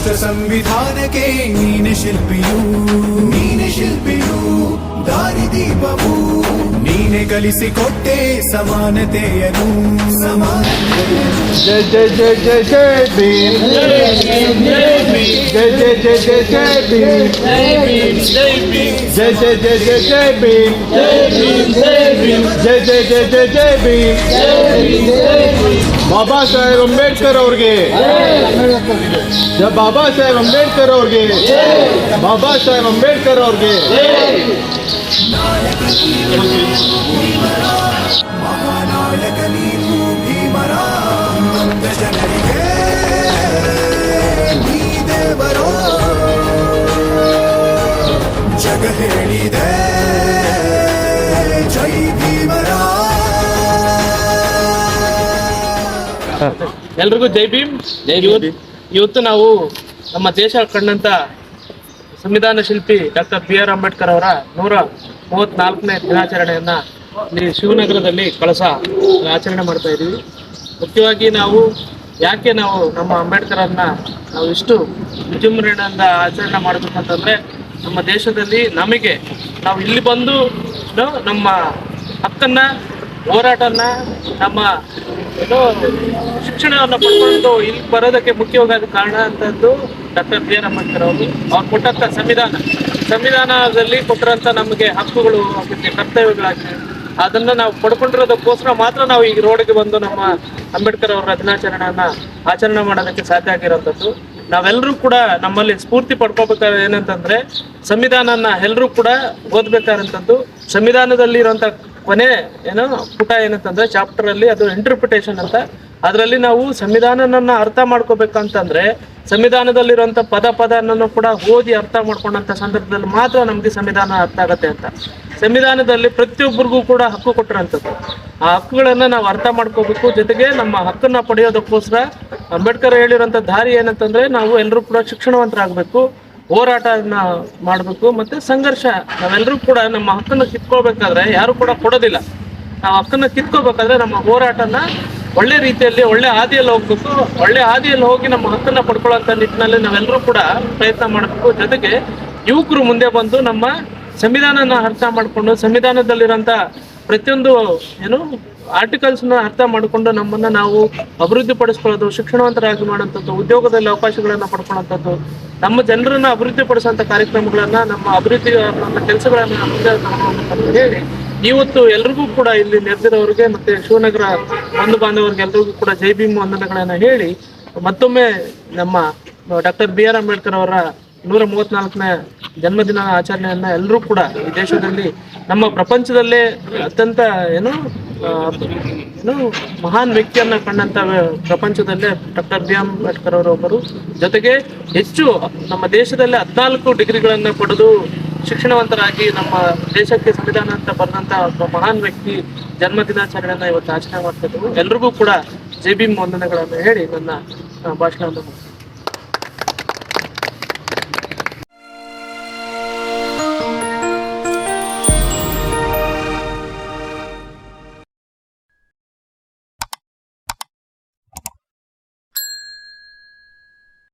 ರಾಷ್ಟ್ರ ಸಂವಿಧಾನಕ್ಕೆ ನೀನೆ ಶಿಲ್ಪಿಯು ನೀನೆ ಶಿಲ್ಪಿಯು ದಾರಿದೀಪವು ನೀನೆ ಕಲಿಸಿಕೊಟ್ಟೆ ಸಮಾನತೆಯನು ಸಮಾನತೆಯನು ಜಯ ಜಯ ಜಯ ಜಯ ಜಯ ಭೀಮ್ ಜಯ ಜಯ ಜಯ ಜಯ ಜಯ ಭೀಮ್ ಜಯ ಜಯ ಜಯ ಜಯ ಜಯ ಭೀಮ್ ಜಯ ಜಯ ಜಯ ಜಯ ಜಯ ಭೀಮ್ ಬಾಬಾ ಸಾಹೇಬ್ ಅಂಬೇಡ್ಕರ್ ಅವ್ರಿಗೆ ಜ- ಬಾಬಾ ಸಾಹೇಬ್ ಅಂಬೇಡ್ಕರ್ ಅವ್ರಿಗೆ ಬಾಬಾ ಸಾಹೇಬ್ ಅಂಬೇಡ್ಕರ್ ಅವ್ರಿಗೆ ಮಹಾನಾಯಕ ನೀನು ಭೀಮರ ನೊಂದ ಜನರಿಗೆ ನೀ ದೇವರೋ ಜಗ ಹೇಳಿದೆ ಎಲ್ರಿಗೂ ಜೈ ಭೀಮ್. ಇವತ್ತು ಇವತ್ತು ನಾವು ನಮ್ಮ ದೇಶ ಕಂಡಂತ ಸಂವಿಧಾನ ಶಿಲ್ಪಿ ಡಾಕ್ಟರ್ ಬಿ ಆರ್ ಅಂಬೇಡ್ಕರ್ ಅವರ ನೂರ ಮೂವತ್ನಾಲ್ಕನೇ ದಿನಾಚರಣೆಯನ್ನ ಇಲ್ಲಿ ಶಿವನಗರದಲ್ಲಿ ಕಳಸ ಆಚರಣೆ ಮಾಡ್ತಾ ಇದ್ದೀವಿ. ಮುಖ್ಯವಾಗಿ ನಾವು ಯಾಕೆ ನಾವು ನಮ್ಮ ಅಂಬೇಡ್ಕರನ್ನ ನಾವು ಇಷ್ಟು ವಿಜೃಂಭಣೆಯಿಂದ ಆಚರಣೆ ಮಾಡಬೇಕಂತಂದ್ರೆ ನಮ್ಮ ದೇಶದಲ್ಲಿ ನಮಗೆ ನಾವು ಇಲ್ಲಿ ಬಂದು ನಮ್ಮ ಹಕ್ಕನ್ನ ಹೋರಾಟನ ನಮ್ಮ ಏನು ಶಿಕ್ಷಣವನ್ನು ಪಡ್ಕೊಂಡು ಇಲ್ಲಿ ಬರೋದಕ್ಕೆ ಮುಖ್ಯವಾದ ಕಾರಣ ಅಂತದ್ದು ಡಾಕ್ಟರ್ ಬಿ ಆರ್ ಅಂಬೇಡ್ಕರ್ ಅವರು. ಅವ್ರು ಕೊಟ್ಟಂತ ಸಂವಿಧಾನ. ಸಂವಿಧಾನದಲ್ಲಿ ಕೊಟ್ಟಿರೋಂಥ ನಮಗೆ ಹಕ್ಕುಗಳು ಆಗುತ್ತೆ ಕರ್ತವ್ಯಗಳಾಗಿವೆ ಅದನ್ನ ನಾವು ಪಡ್ಕೊಂಡಿರೋದಕ್ಕೋಸ್ಕರ ಮಾತ್ರ ನಾವು ಈಗ ರೋಡ್ಗೆ ಬಂದು ನಮ್ಮ ಅಂಬೇಡ್ಕರ್ ಅವರ ದಿನಾಚರಣೆಯನ್ನ ಆಚರಣೆ ಮಾಡೋದಕ್ಕೆ ಸಾಧ್ಯ ಆಗಿರೋಂಥದ್ದು. ನಾವೆಲ್ಲರೂ ಕೂಡ ನಮ್ಮಲ್ಲಿ ಸ್ಫೂರ್ತಿ ಪಡ್ಕೋಬೇಕಾದ್ರೆ ಏನಂತಂದ್ರೆ, ಸಂವಿಧಾನನ ಎಲ್ಲರೂ ಕೂಡ ಓದ್ಬೇಕಾದಂಥದ್ದು ಸಂವಿಧಾನದಲ್ಲಿ ಇರುವಂತ ಕೊನೆ ಏನೋ ಪುಟ ಏನಂತಂದ್ರೆ ಚಾಪ್ಟರ್ ಅಲ್ಲಿ ಅದು ಇಂಟರ್ಪ್ರಿಟೇಷನ್ ಅಂತ. ಅದರಲ್ಲಿ ನಾವು ಸಂವಿಧಾನನ ಅರ್ಥ ಮಾಡ್ಕೋಬೇಕಂತಂದ್ರೆ ಸಂವಿಧಾನದಲ್ಲಿರುವಂತ ಪದ ಪದ ಕೂಡ ಓದಿ ಅರ್ಥ ಮಾಡ್ಕೊಂಡಂತ ಸಂದರ್ಭದಲ್ಲಿ ಮಾತ್ರ ನಮ್ಗೆ ಸಂವಿಧಾನ ಅರ್ಥ ಆಗತ್ತೆ ಅಂತ. ಸಂವಿಧಾನದಲ್ಲಿ ಪ್ರತಿಯೊಬ್ಬರಿಗೂ ಕೂಡ ಹಕ್ಕು ಕೊಟ್ಟಿರೋಂಥದ್ದು ಆ ಹಕ್ಕುಗಳನ್ನ ನಾವು ಅರ್ಥ ಮಾಡ್ಕೋಬೇಕು. ಜೊತೆಗೆ ನಮ್ಮ ಹಕ್ಕನ್ನ ಪಡೆಯೋದಕ್ಕೋಸ್ಕರ ಅಂಬೇಡ್ಕರ್ ಹೇಳಿರೋಂಥ ದಾರಿ ಏನಂತಂದ್ರೆ ನಾವು ಎಲ್ಲರೂ ಕೂಡ ಶಿಕ್ಷಣವಂತರಾಗಬೇಕು. ಹೋರಾಟನ ಮಾಡಬೇಕು ಮತ್ತೆ ಸಂಘರ್ಷ. ನಾವೆಲ್ಲರೂ ಕೂಡ ನಮ್ಮ ಹಕ್ಕನ್ನು ಕಿತ್ಕೊಳ್ಬೇಕಾದ್ರೆ ಯಾರು ಕೂಡ ಕೊಡೋದಿಲ್ಲ. ನಾವು ಹಕ್ಕನ್ನ ಕಿತ್ಕೋಬೇಕಾದ್ರೆ ನಮ್ಮ ಹೋರಾಟನ ಒಳ್ಳೆ ರೀತಿಯಲ್ಲಿ, ಒಳ್ಳೆ ಹಾದಿಯಲ್ಲಿ ಹೋಗ್ಬೇಕು. ಒಳ್ಳೆ ಹಾದಿಯಲ್ಲಿ ಹೋಗಿ ನಮ್ಮ ಹಕ್ಕನ್ನ ಪಡ್ಕೊಳ್ಳೋಂಥ ನಿಟ್ಟಿನಲ್ಲಿ ನಾವೆಲ್ಲರೂ ಕೂಡ ಪ್ರಯತ್ನ ಮಾಡಬೇಕು. ಜೊತೆಗೆ ಯುವಕರು ಮುಂದೆ ಬಂದು ನಮ್ಮ ಸಂವಿಧಾನನ ಅರ್ಥ ಮಾಡಿಕೊಂಡು ಸಂವಿಧಾನದಲ್ಲಿರೋಂಥ ಪ್ರತಿಯೊಂದು ಏನು ಆರ್ಟಿಕಲ್ಸ್ನ ಅರ್ಥ ಮಾಡಿಕೊಂಡು ನಮ್ಮನ್ನ ನಾವು ಅಭಿವೃದ್ಧಿ ಪಡಿಸ್ಕೊಳ್ಳೋದು ಶಿಕ್ಷಣವಂತರಾಗಿ ಮಾಡುವಂಥದ್ದು, ಉದ್ಯೋಗದಲ್ಲಿ ಅವಕಾಶಗಳನ್ನ ಪಡ್ಕೊಳ್ಳೋಂಥದ್ದು ನಮ್ಮ ಜನರನ್ನ ಅಭಿವೃದ್ಧಿ ಪಡಿಸುವಂತ ಕಾರ್ಯಕ್ರಮಗಳನ್ನ, ನಮ್ಮ ಅಭಿವೃದ್ಧಿ ಕೆಲಸಗಳನ್ನ ಮುಂದೆ ಹೇಳಿ, ಇವತ್ತು ಎಲ್ರಿಗೂ ಕೂಡ ಇಲ್ಲಿ ನೆರೆದಿರೋರಿಗೆ ಮತ್ತೆ ಶಿವನಗರ ಬಂಧು ಬಾಂಧವರಿಗೆ ಎಲ್ರಿಗೂ ಕೂಡ ಜೈ ಭೀಮ್ ವಂದನೆಗಳನ್ನ ಹೇಳಿ, ಮತ್ತೊಮ್ಮೆ ನಮ್ಮ ಡಾಕ್ಟರ್ ಬಿ ಆರ್ ಅಂಬೇಡ್ಕರ್ ಅವರ ನೂರ ಮೂವತ್ನಾಲ್ಕನೇ ಜನ್ಮದಿನ ಆಚರಣೆಯನ್ನ ಎಲ್ಲರೂ ಕೂಡ ಈ ದೇಶದಲ್ಲಿ, ನಮ್ಮ ಪ್ರಪಂಚದಲ್ಲೇ ಅತ್ಯಂತ ಏನು ಮಹಾನ್ ವ್ಯಕ್ತಿಯನ್ನ ಕಂಡಂತ ಪ್ರಪಂಚದಲ್ಲೇ ಡಾಕ್ಟರ್ ಬಿ ಆರ್ ಅಂಬೇಡ್ಕರ್ ಅವರೊಬ್ಬರು ಜೊತೆಗೆ ಹೆಚ್ಚು ನಮ್ಮ ದೇಶದಲ್ಲಿ ಹದಿನಾಲ್ಕು ಡಿಗ್ರಿಗಳನ್ನ ಪಡೆದು ಶಿಕ್ಷಣವಂತರಾಗಿ ನಮ್ಮ ದೇಶಕ್ಕೆ ಸಂವಿಧಾನ ಅಂತ ಬಂದಂತ ಮಹಾನ್ ವ್ಯಕ್ತಿ ಜನ್ಮ ದಿನಾಚರಣೆಯನ್ನ ಇವತ್ತು ಆಚರಣೆ ಮಾಡ್ತಾ ಎಲ್ರಿಗೂ ಕೂಡ ಜೆ ಬಿ ವಂದನೆಗಳನ್ನು ಹೇಳಿ ನನ್ನ ಭಾಷಣವನ್ನು.